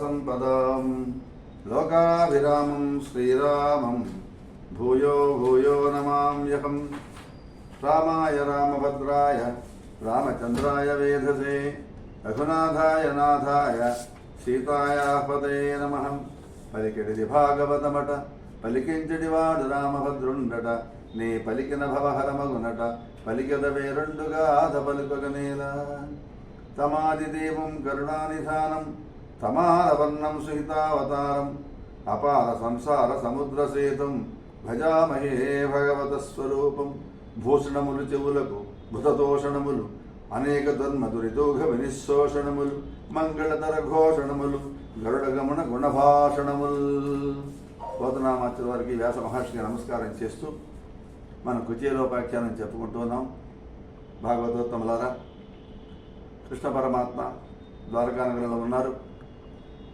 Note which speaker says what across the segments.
Speaker 1: సంపదాం లోకాభిరామం శ్రీరామం. భూయో భూయో నమామ్యహం. రామాయ రామభద్రాయ రామచంద్రాయ వేధసే రఘునాథాయ నాథాయ సీతాయాపదే నమ. పలికిడిది భాగవతమట పలికించడి వాడు రామభద్రుండట నీ పలికిన భవహరమగునట పలికద వేరుండుగా ఆద పలుకగనేలా తమాదిదేవం కరుణానిధానం తమాలవర్ణం సుహితావతారం అపార సంసార సముద్ర సేతం భజామహే భగవత స్వరూపం భూషణములు చెవులకు భుతతోషణములు అనేక ధర్మ దురితోఘ వినిశోషణములు మంగళతర ఘోషణములు గరుడగమన గుణభాషణముల్. వారికి వ్యాస మహర్షికి నమస్కారం చేస్తూ మనం కుచేలోపాఖ్యానం చెప్పుకుంటున్నాం. భాగవతోత్తములారా కృష్ణ పరమాత్మ ద్వారకానగరంలో ఉన్నారు.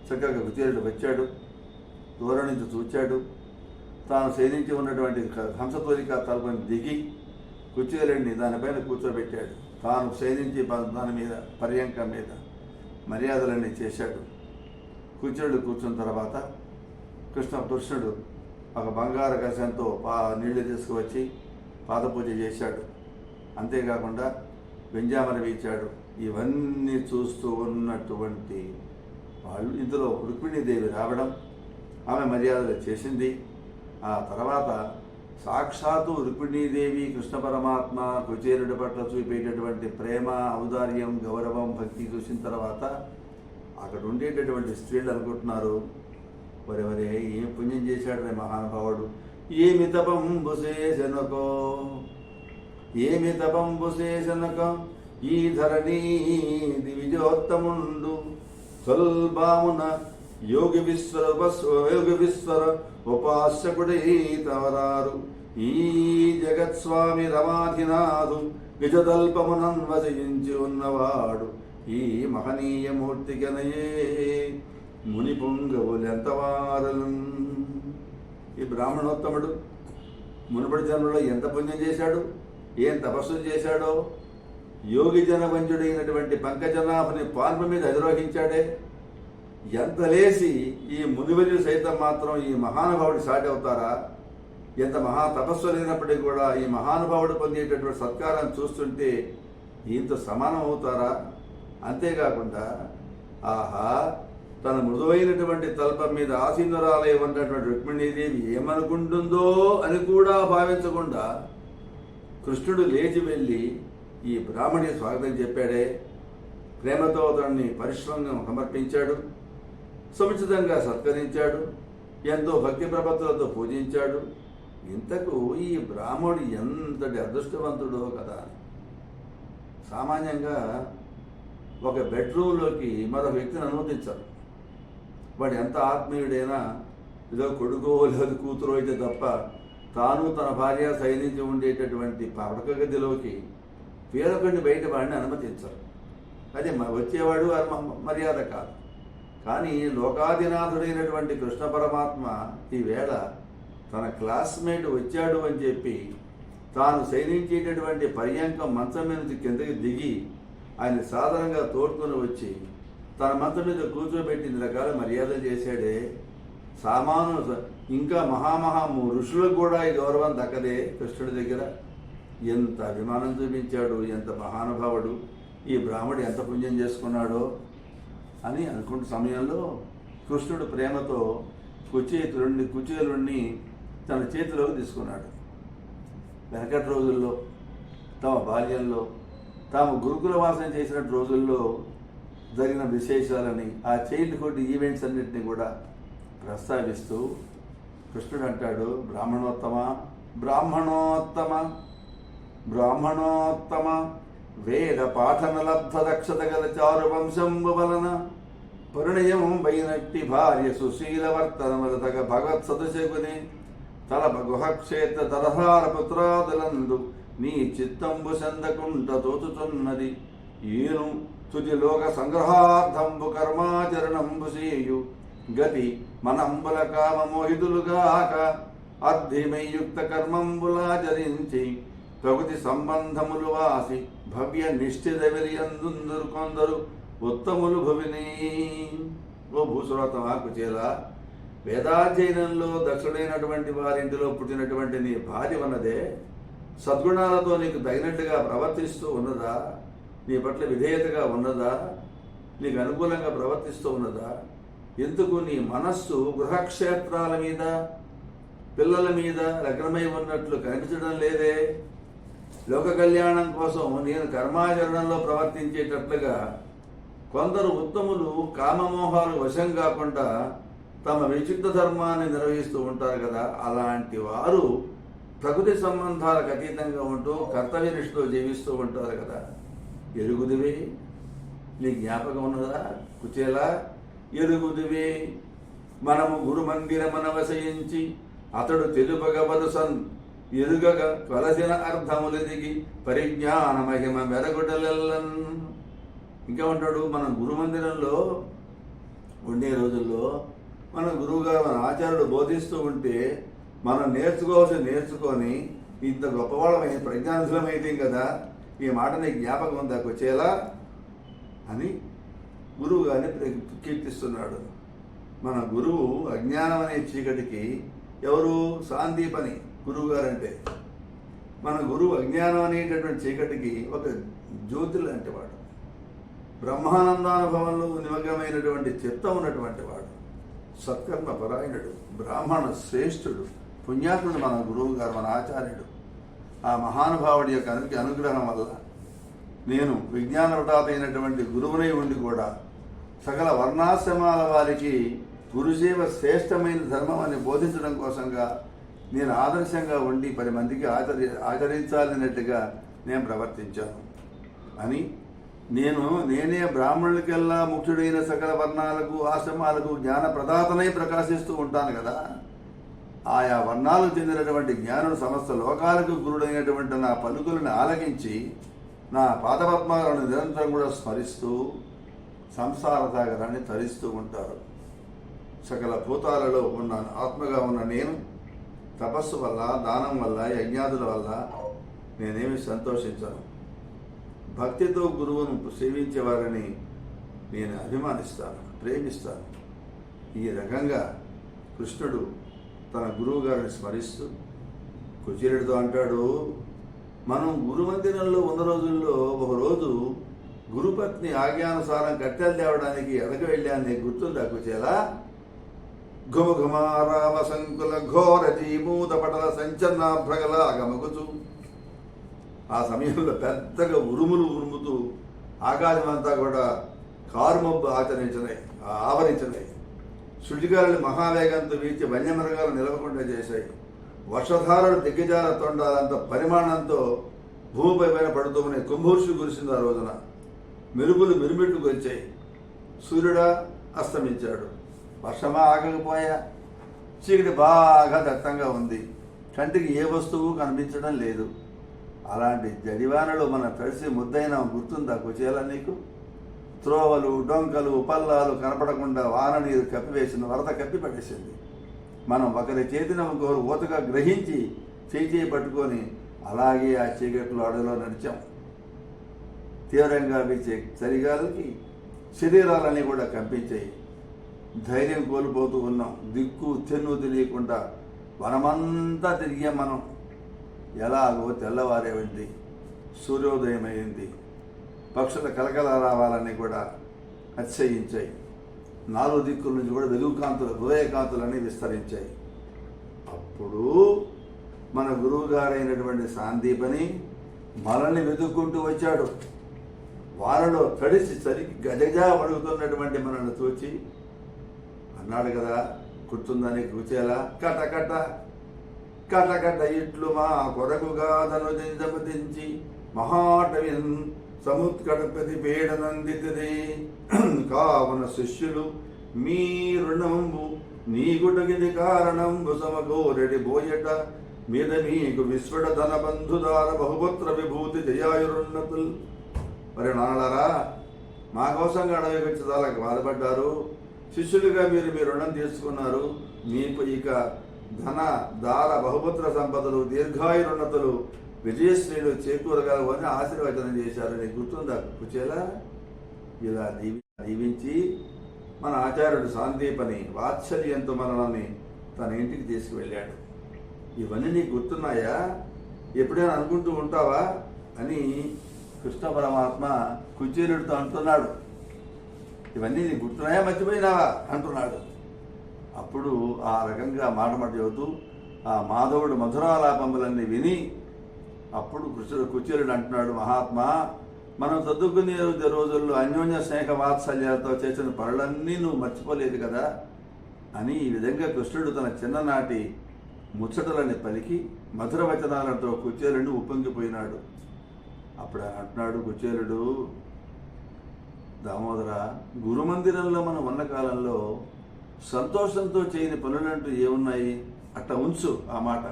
Speaker 1: చక్కగా విజయుడు వచ్చాడు దూరం నుంచి చూచాడు. తాను సేనించి ఉన్నటువంటి హంసతోలిక తలపని దిగి కుచేరుడిని దానిపైన కూర్చోబెట్టాడు. తాను సేనించి ప- దాని మీద పర్యంక మీద మర్యాదలన్నీ చేశాడు. కుచేరుడు కూర్చున్న తర్వాత కృష్ణ కృష్ణుడు ఒక బంగారు కషంతో పా నీళ్ళు తీసుకువచ్చి పాదపూజ చేశాడు. అంతేకాకుండా వెంజామర వీచాడు. ఇవన్నీ చూస్తూ ఉన్నటువంటి వాళ్ళు ఇందులో రుక్మిణీదేవి రావడం ఆమె మర్యాదలు చేసింది. ఆ తర్వాత సాక్షాత్తు రుక్మిణీదేవి కృష్ణ పరమాత్మ కుచేరుడి పట్ల చూపేటటువంటి ప్రేమ ఔదార్యం గౌరవం భక్తి చూసిన తర్వాత అక్కడ ఉండేటటువంటి స్త్రీలు అనుకుంటున్నారు వరే వరే ఏం పుణ్యం చేశాడు రే మహానుభావుడు? ఏమి తపంబు చేసెనకో? ఏమి తపంబు చేసెనకో? ఈ ధరణీ దివిజోత్తముండు స్వల్భామున యోగి విశ్వరూప యోగి విశ్వర ఉపాస్యకుడై తవరారు ఈ జగత్స్వామి రమాధినాథు విజదల్పమునం వసించి ఉన్నవాడు. ఈ మహనీయ మూర్తిగనయే ముని పొంగవులెంతవారలు ఈ బ్రాహ్మణోత్తముడు మునుపటి జన్మలో ఎంత పుణ్యం చేశాడు? ఏం తపస్సు చేశాడో? యోగి జనవంజుడైనటువంటి పంకజనాభుని పాల్పు మీద అధిరోహించాడే. ఎంత లేసి ఈ మునివల్లి సైతం మాత్రం ఈ మహానుభావుడి సాటి అవుతారా? ఎంత మహా తపస్సు లేనప్పటికీ కూడా ఈ మహానుభావుడు పొందేటటువంటి సత్కారం చూస్తుంటే ఈయనతో సమానం అవుతారా? అంతేకాకుండా ఆహా తన మృదువైనటువంటి తల్పం మీద ఆసీనురాలయం ఉన్నటువంటి రుక్మిణీదేవి ఏమనుకుంటుందో అని కూడా భావించకుండా కృష్ణుడు లేచి వెళ్ళి ఈ బ్రాహ్మణి స్వాగతం చెప్పాడే. ప్రేమతో అతన్ని పరిశ్రమం సమర్పించాడు. సముచితంగా సత్కరించాడు. ఎంతో భక్తి ప్రపత్తులతో పూజించాడు. ఇంతకు ఈ బ్రాహ్మణుడు ఎంతటి అదృష్టవంతుడో కదా సామాన్యంగా ఒక బెడ్రూమ్లోకి మరో వ్యక్తిని అనుమతించరు వాడు ఎంత ఆత్మీయుడైనా ఏదో కొడుకో లేదు కూతురు అయితే తప్ప తాను తన భార్య సైనించి ఉండేటటువంటి పడక గదిలోకి వేరొకరిని బయట వాడిని అనుమతించరు. అది వచ్చేవాడు మర్యాద కాదు. కానీ లోకాధినాథుడైనటువంటి కృష్ణ పరమాత్మ ఈవేళ తన క్లాస్మేట్ వచ్చాడు అని చెప్పి తాను శయనించేటటువంటి పర్యాంకం మంచం మీద నుంచి కిందకి దిగి ఆయన సాధారణంగా తోడుకొని వచ్చి తన మంచం మీద కూర్చోబెట్టిన రకాల మర్యాద చేశాడే. సామాను ఇంకా మహామహా ఋషులకు కూడా ఈ గౌరవం దక్కదే కృష్ణుడి దగ్గర. ఎంత అభిమానం చూపించాడు ఎంత మహానుభావుడు ఈ బ్రాహ్మడు ఎంత పుణ్యం చేసుకున్నాడో అని అనుకుంటున్న సమయంలో కృష్ణుడు ప్రేమతో కుచేతులుణ్ణి కుచేలుణ్ణి తన చేతిలోకి తీసుకున్నాడు. వెనకటి రోజుల్లో తమ బాల్యంలో తాము గురుకుల వాసన చేసిన రోజుల్లో జరిగిన విశేషాలని ఆ చైల్డ్హుడ్ ఈవెంట్స్ అన్నింటినీ కూడా ప్రస్తావిస్తూ కృష్ణుడు అంటాడు బ్రాహ్మణోత్తమ బ్రాహ్మణోత్తమ బ్రాహ్మణోత్తమ వేద పాఠన లబ్ధ దక్షత గల చారు వంశంబు వలన పరిణయం వైనట్టి భార్య సుశీల వర్తనముల తగ భగవత్ సదశకుని తలప గుహక్షేత్ర తరహార పుత్రాదులందు నీ చిత్తంబు సందకుంట తోచుతున్నది ఈను తుది లోక సంగ్రహార్థంబు కర్మాచరణంబు సేయు. గతి మనంబుల కామ మోహితులుగాక అర్ధిమయుక్త కర్మంబులాచరించి ప్రకృతి సంబంధములు వాసి భవ్య నిశ్చిత కొందరు ఉత్తములు భవిని. ఓ భూసురతమా కుచేల వేదాధ్యయనంలో దక్షుడైనటువంటి వారింటిలో పుట్టినటువంటి నీ భార్య ఉన్నదే సద్గుణాలతో నీకు తగినట్టుగా ప్రవర్తిస్తూ ఉన్నదా? నీ పట్ల విధేయతగా ఉన్నదా? నీకు అనుకూలంగా ప్రవర్తిస్తూ ఉన్నదా? ఎందుకు నీ మనస్సు గృహక్షేత్రాల మీద పిల్లల మీద లగ్నమై ఉన్నట్లు కనిపించడం లేదే? లోక కళ్యాణం కోసం నేను కర్మాచరణలో ప్రవర్తించేటట్లుగా కొందరు ఉత్తములు కామమోహాలు వశం కాకుండా తమ విచిత్ర ధర్మాన్ని నిర్వహిస్తూ ఉంటారు కదా. అలాంటి వారు ప్రకృతి సంబంధాలకు అతీతంగా ఉంటూ కర్తవ్యనిష్ఠతో జీవిస్తూ ఉంటారు కదా. ఎరుగుదివి నీ జ్ఞాపకం ఉన్నదా? కుచేలా ఎరుగుదివి. మనము గురు మందిరమనవశయించి అతడు తెలుపగబదు సన్ కొలసిన అర్థములు దిగి పరిజ్ఞాన మహిమ మెరగుడలెల్లన్. ఇంకా ఉంటాడు మన గురు మందిరంలో ఉండే రోజుల్లో మన గురువుగారు మన ఆచార్యుడు బోధిస్తూ ఉంటే మనం నేర్చుకోవాల్సి నేర్చుకొని ఇంత గొప్పవాళ్ళమైన ప్రజ్ఞానులమైతే కదా? ఈ మాట నీకు జ్ఞాపకం దాకొచ్చేలా అని గురువు గారిని కీర్తిస్తున్నాడు. మన గురువు అజ్ఞానం అనే చీకటికి ఎవరు? సాందీపని గురువు గారంటే మన గురువు అజ్ఞానం అనేటటువంటి చీకటికి ఒక జ్యోతి లాంటి వాడు. బ్రహ్మానందానుభవంలో నిమగ్నమైనటువంటి చిత్తం ఉన్నటువంటి వాడు. సత్కర్మ పరాయణుడు బ్రాహ్మణ శ్రేష్ఠుడు పుణ్యాత్ముడు మన గురువు గారు మన ఆచార్యుడు. ఆ మహానుభావుడి యొక్క అను అనుగ్రహం వల్ల నేను విజ్ఞాన అయినటువంటి గురువునై ఉండి కూడా సకల వర్ణాశ్రమాల వారికి గురుజీవ శ్రేష్టమైన ధర్మం అని బోధించడం కోసంగా నేను ఆదర్శంగా ఉండి పది మందికి ఆచరి ఆచరించాలన్నట్టుగా నేను ప్రవర్తించాను. అని నేను నేనే బ్రాహ్మణులకెల్లా ముఖ్యుడైన సకల వర్ణాలకు ఆశ్రమాలకు జ్ఞాన ప్రదాతనై ప్రకాశిస్తూ ఉంటాను కదా. ఆయా వర్ణాలకు చెందినటువంటి జ్ఞానుడు సమస్త లోకాలకు గురుడైనటువంటి నా పలుకులను ఆలకించి నా పాదపద్మాలను నిరంతరం కూడా స్మరిస్తూ సంసార సాగరాన్ని తరిస్తూ ఉంటారు సకల భూతాలలో ఉన్న ఆత్మగా ఉన్న నేను తపస్సు వల్ల దానం వల్ల యజ్ఞాదుల వల్ల నేనేమి సంతోషించను. భక్తితో గురువును సేవించేవారని నేను అభిమానిస్తాను ప్రేమిస్తాను. ఈ రకంగా కృష్ణుడు తన గురువు గారిని స్మరిస్తూ కుచేరుడితో అంటాడు మనం గురుమందిరంలో ఉన్న రోజుల్లో ఒకరోజు గురుపత్ని ఆజ్ఞానుసారం కట్టెలు తేవడానికి ఎదక వెళ్ళాను నీకు గుర్తుందా కుచేలా సంకుల ఘోర జీమూత పటల సంచలనాభ్రగల గమగుచు ఆ సమయంలో పెద్దగా ఉరుములు ఉరుముతూ ఆకాశం అంతా కూడా కారుమబ్బు ఆచరించినాయి ఆవరించినాయి. శుచిగారులు మహావేగంతో వీచి వన్యమృగాలు నిలవకుండా చేశాయి. వర్షధారలు దిగ్గజాల తొండాలంత పరిమాణంతో భూమిపై పైన పడుతూ ఉన్నాయి కుంభూర్షి కురిసింది ఆ రోజున. మెరుపులు మిరుమిట్లు వచ్చాయి సూర్యుడా అస్తమించాడు. వర్షమా ఆగకపోయా చీకటి బాగా దట్టంగా ఉంది. కంటికి ఏ వస్తువు కనిపించడం లేదు. అలాంటి జడివానలో మన తడిసి ముద్దైన గుర్తుందా కుచేలా నీకు? త్రోవలు డొంకలు పల్లాలు కనపడకుండా వాన నీరు కప్పివేసిన వరద కప్పి పడేసింది మనం ఒకరి చేతిన ఒకరు ఊతగా గ్రహించి చేయి చేయి పట్టుకొని అలాగే ఆ చీకట్లో అడవిలో నడిచాం. తీవ్రంగా వీచే చలిగాలకి శరీరాలన్నీ కూడా కంపించాయి. ధైర్యం కోల్పోతూ ఉన్నాం. దిక్కు తెన్ను తెలియకుండా వనమంతా తిరిగే మనం ఎలాగో తెల్లవారేవంటి సూర్యోదయం అయింది పక్షుల కలకల రావాలని కూడా అత్యయించాయి నాలుగు దిక్కుల నుంచి కూడా వెలుగుకాంతులు హృదయకాంతులన్నీ విస్తరించాయి. అప్పుడు మన గురువు గారైనటువంటి సాందీపని మనల్ని వెతుక్కుంటూ వచ్చాడు. వారిలో తడిసి చలికి గజగా పడుగుతున్నటువంటి మనల్ని చూచి అన్నాడు కదా గుర్తుందని కూచేలా కట కట కట కట ఇట్లు మా కొరకుగా ధనుదించి మహాటవిన్ సముత్కటపతి పీడనందితది కావున శిష్యులు మీ రుణంబు నీకుటగిది కారణంబు సమగోరెడి బోయట మీద నీకు విశ్వడ ధన బంధుదార బహుపుత్ర విభూతి జయాయురున్నతులు. మరి నాన్నలారా మా కోసం అడవికి వచ్చి బాధపడ్డారు? శిష్యులుగా మీరు మీ రుణం తీసుకున్నారు. మీకు ఇక ధన దార బహుపుత్ర సంపదలు దీర్ఘాయురున్నతులు విజయశ్రీలు చేకూరగలవు అని ఆశీర్వచనం చేశారు. నీకు గుర్తుందా కుచేలా? ఇలా దీవి దీవించి మన ఆచార్యుడు సాందీపని వాత్సల్యంతో మనల్ని తన ఇంటికి తీసుకువెళ్ళాడు. ఇవన్నీ నీకు గుర్తున్నాయా? ఎప్పుడైనా అనుకుంటూ ఉంటావా? అని కృష్ణ పరమాత్మ కుచేరుడితో అంటున్నాడు. ఇవన్నీ గుర్తున్నాయా? మర్చిపోయినావా అంటున్నాడు. అప్పుడు ఆ రకంగా మాట మాట చెబుతూ ఆ మాధవుడు మధురాలాపములన్నీ విని అప్పుడు కృష్ణుడు కుచేరుడు అంటున్నాడు మహాత్మా మనం చదువుకునే రోజుల్లో అన్యోన్య స్నేహ వాత్సల్యాలతో చేసిన పనులన్నీ నువ్వు మర్చిపోలేదు కదా? అని ఈ విధంగా కృష్ణుడు తన చిన్ననాటి ముచ్చటలని పలికి మధుర వచనాలతో కుచేరుడిని ఉప్పొంగిపోయినాడు. అప్పుడు అంటున్నాడు కుచేరుడు దామోదర గురుమందిరంలో మనం ఉన్న కాలంలో సంతోషంతో చేయని పనులంటూ ఏమున్నాయి? అట్ట ఉంచు ఆ మాట.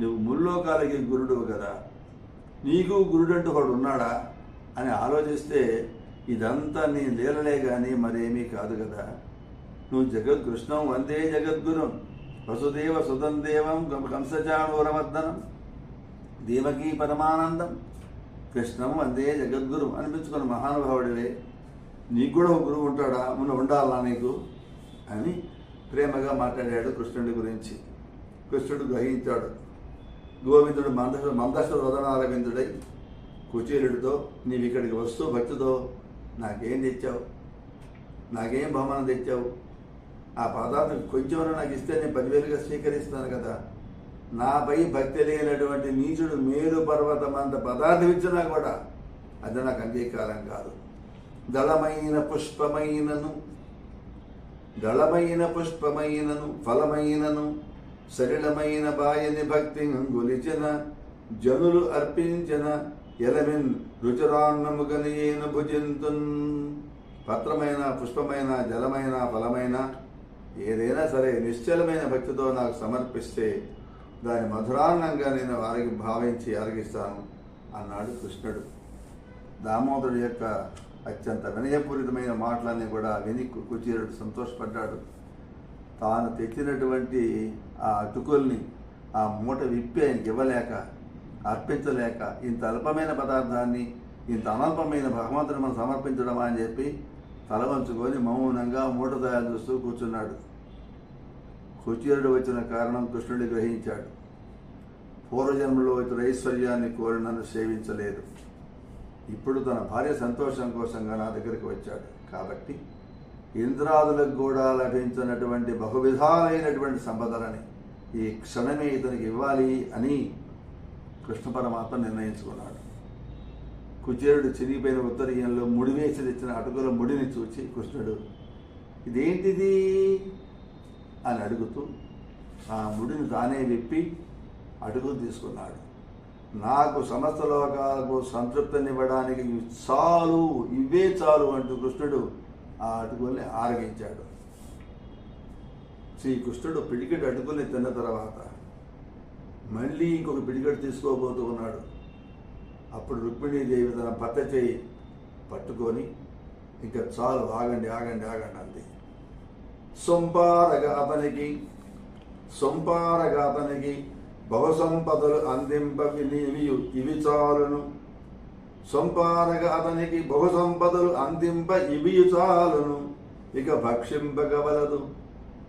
Speaker 1: నువ్వు ముల్లోకాలకి గురుడు కదా. నీకు గురుడంటూ ఒకడు ఉన్నాడా అని ఆలోచిస్తే ఇదంతా నీ లీలలే కానీ మరేమీ కాదు కదా. నువ్వు జగద్కృష్ణం వందే జగద్గురు. వసుదేవ సుతం దేవం కంసచాణూరవర్ధనం దేవకీ పరమానందం. కృష్ణం వందే జగద్గురు అనిపించుకున్న మహానుభావుడివే. నీకు కూడా ఒక గురువు ఉంటాడా? మన ఉండాలా నీకు? అని ప్రేమగా మాట్లాడాడు కృష్ణుడి గురించి. కృష్ణుడు గ్రహించాడు. గోవిందుడు మంద మందస్వ వదనారవిందుడై కుచేలుడితో నీవు ఇక్కడికి వస్తూ భక్తితో నాకేం తెచ్చావు? నాకేం బహుమానం తెచ్చావు? ఆ పదార్థం కొంచెమైనా నాకు ఇస్తే నేను పదివేలుగా స్వీకరిస్తాను కదా. నాపై భక్తి లేనటువంటి నీచుడు మేరు పర్వతం అంత పదార్థం ఇచ్చినా కూడా అది నాకు అంగీకారం కాదు. దళమైన పుష్పమైనను దళమైన పుష్పమైనను ఫలమైనను సరళమైన బాయని భక్తి గొలిచిన జనులు అర్పించిన ఎలమిన్ రుచురాన్నము గనియేను భుజింతున్. పత్రమైన పుష్పమైన జలమైన ఫలమైన ఏదైనా సరే నిశ్చలమైన భక్తితో నాకు సమర్పిస్తే దాని మధురాన్నంగా నేను వారికి భావించి అరగిస్తాను అన్నాడు కృష్ణుడు. దామోదరుడు యొక్క అత్యంత వినయపూరితమైన మాటలన్నీ కూడా విని కు- కుచేరుడు సంతోషపడ్డాడు. తాను తెచ్చినటువంటి ఆ అటుకుల్ని ఆ మూట విప్పి ఆయనకి ఇవ్వలేక అర్పించలేక ఇంత అల్పమైన పదార్థాన్ని ఇంత అనల్పమైన భగవంతుని మనం సమర్పించడమా అని చెప్పి తల వంచుకొని మౌనంగా మూట తయారు చూస్తూ కూర్చున్నాడు. కుచేరుడు వచ్చిన కారణం కృష్ణుడి గ్రహించాడు. పూర్వజన్మలో ఇతర ఐశ్వర్యాన్ని కోరినను సేవించలేదు. ఇప్పుడు తన భార్య సంతోషం కోసంగా నా దగ్గరికి వచ్చాడు. కాబట్టి ఇంద్రాదులకు కూడా లభించినటువంటి బహువిధాలైనటువంటి సంపదలని ఈ క్షణమే ఇతనికి ఇవ్వాలి అని కృష్ణ పరమాత్మ నిర్ణయించుకున్నాడు. కుచేరుడు చిరిగిపోయిన ఉత్తరీయంలో ముడి వేసి తెచ్చిన అటుకుల ముడిని చూచి కృష్ణుడు ఇదేంటిది? అని అడుగుతూ ఆ ముడిని తానే విప్పి అటుకులు తీసుకున్నాడు. నాకు సమస్త లోకాలకు సంతృప్తినివ్వడానికి ఇవి చాలు ఇవే చాలు అంటూ కృష్ణుడు ఆ అటుకుల్ని ఆరగించాడు. శ్రీకృష్ణుడు పిడికెడు అటుకుల్ని తిన్న తర్వాత మళ్ళీ ఇంకొక పిడికెడు తీసుకోబోతూ ఉన్నాడు. అప్పుడు రుక్మిణీదేవి తన భర్త చేయి పట్టుకొని ఇంకా చాలు ఆగండి ఆగండి ఆగండి అంది. సొంపారగా అతనికి సొంపారగా అతనికి బహుసంపదలు అందింప వినియు ఇవి చాలును. సంపాదక అతనికి బహుసంపదలు అందింప ఇవి చాలును. ఇక భక్షింపగవలదు.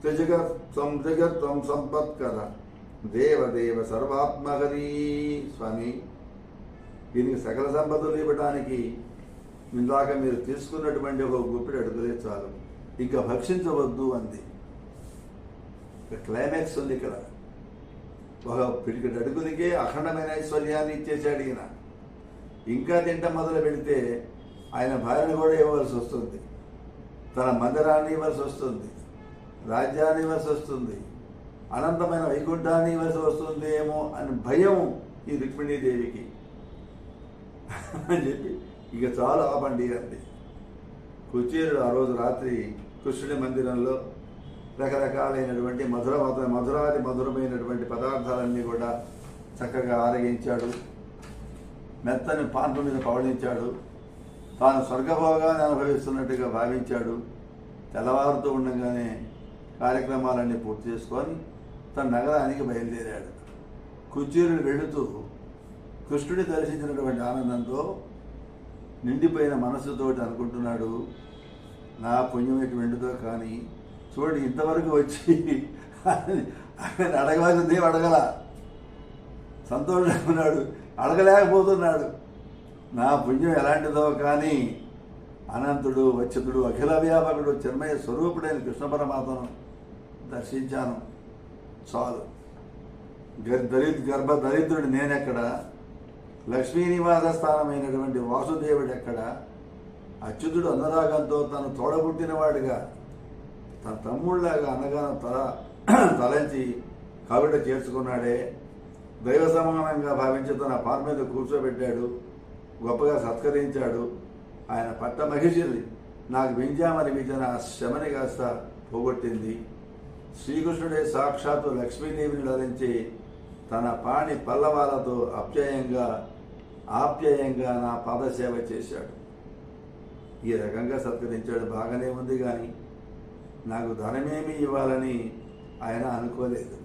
Speaker 1: త్రిజగత్వం సంపత్ కదా దేవదేవ సర్వాత్మహరి స్వామి. దీనికి సకల సంపదలు ఇవ్వడానికి ఇందాక మీరు తీసుకున్నటువంటి ఒక గుప్పిడి అడుగులే చాలు. ఇంకా భక్షించవద్దు అంది. క్లైమాక్స్ ఉంది ఇక్కడ. ఒక పిడికటి అడుగులకే అఖండమైన ఐశ్వర్యాన్ని ఇచ్చేసాడు ఈయన. ఇంకా తింట మొదలు పెడితే ఆయన భార్యను కూడా ఇవ్వవలసి వస్తుంది. తన మందిరాన్ని ఇవ్వాల్సి వస్తుంది. రాజ్యాన్ని ఇవ్వాల్సి వస్తుంది. అనంతమైన వైకుంఠాన్ని ఇవ్వాల్సి వస్తుంది ఏమో అని భయం ఈ రుక్మిణీదేవికి అని చెప్పి ఇక చాలు ఆపండి అంది. కుచేరుడు ఆ రోజు రాత్రి కృష్ణుడి మందిరంలో రకరకాలైనటువంటి మధుర మధురాది మధురమైనటువంటి పదార్థాలన్నీ కూడా చక్కగా ఆరగించాడు. మెత్తని పాన్పు మీద పవడించాడు తాను స్వర్గభోగాన్ని అనుభవిస్తున్నట్టుగా భావించాడు. తెల్లవారుతూ ఉండగానే కార్యక్రమాలన్నీ పూర్తి చేసుకొని తన నగరానికి బయలుదేరాడు. కుచేరుడు వెళుతూ కృష్ణుడి దర్శించినటువంటి ఆనందంతో నిండిపోయిన మనస్సుతోటి అనుకుంటున్నాడు నా పుణ్యం ఎటువంటిదో కానీ చూడండి ఇంతవరకు వచ్చి ఆయన అడగవలసింది ఏం అడగల? సంతోషంగా ఉన్నాడు అడగలేకపోతున్నాడు. నా పుణ్యం ఎలాంటిదో కానీ అనంతుడు వచ్చతుడు అఖిల వ్యాపకుడు చిన్మయ స్వరూపుడైన కృష్ణ పరమాత్మను దర్శించాను. చాలు. గర్- గర్భ దరిద్రుడు నేనెక్కడ? లక్ష్మీనివాస స్థానమైనటువంటి వాసుదేవుడు ఎక్కడ అచ్యుతుడు అనురాగంతో తను తోడబుట్టినవాడుగా తన తమ్ముళ్ళలాగా అనగానే తల తలంచి కవిట చేర్చుకున్నాడే. దైవ సమానంగా భావించి తన పార్ మీద కూర్చోబెట్టాడు. గొప్పగా సత్కరించాడు. ఆయన పట్ట మహిషిని నాకు వింజామని విజన శమని కాస్త పోగొట్టింది. శ్రీకృష్ణుడే సాక్షాత్తు లక్ష్మీదేవిని ధరించి తన పాణి పల్లవాలతో అప్యాయంగా ఆప్యాయంగా నా పాదసేవ చేశాడు. ఈ రకంగా సత్కరించాడు. బాగానే ఉంది కానీ నాకు ధనమేమి ఇవ్వాలని ఆయన అనుకోలేదు.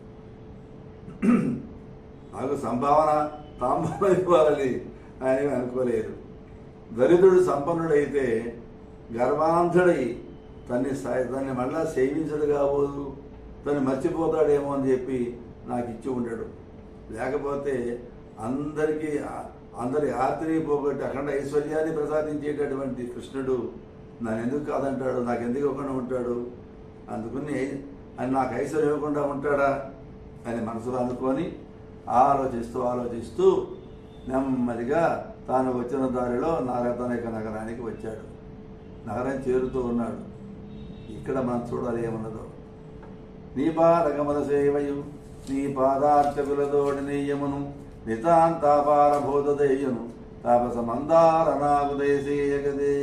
Speaker 1: నాకు సంభావన తాంబూలం ఇవ్వాలని ఆయన అనుకోలేదు. దరిద్రుడు సంపన్నుడైతే గర్వాంధుడై తన్ని తన్ని మళ్ళా సేవించడు కాబోదు తను మర్చిపోతాడేమో అని చెప్పి నాకు ఇచ్చి ఉండడు. లేకపోతే అందరికీ అందరి ఆర్తిని పోగొట్టి అఖండ ఐశ్వర్యాన్ని ప్రసాదించేటటువంటి కృష్ణుడు నన్ను ఎందుకు కాదంటాడు? నాకు ఎందుకు ఉంటాడు? అందుకుని ఆయన నాకు ఐశ్వర్యం ఇవ్వకుండా ఉంటాడా అని మనసులో అనుకొని ఆలోచిస్తూ ఆలోచిస్తూ నెమ్మదిగా తాను వచ్చిన దారిలో నారతనిక నగరానికి వచ్చాడు. నగరం చేరుతూ ఉన్నాడు. ఇక్కడ మనం చూడాలి ఏమన్నదో. నీ పాదగమల సేవయు నీ పాదార్చకులతోడి నీయమును నితాంతాపార బోధదేయును తాపస మందార నాకు దేశీయగదే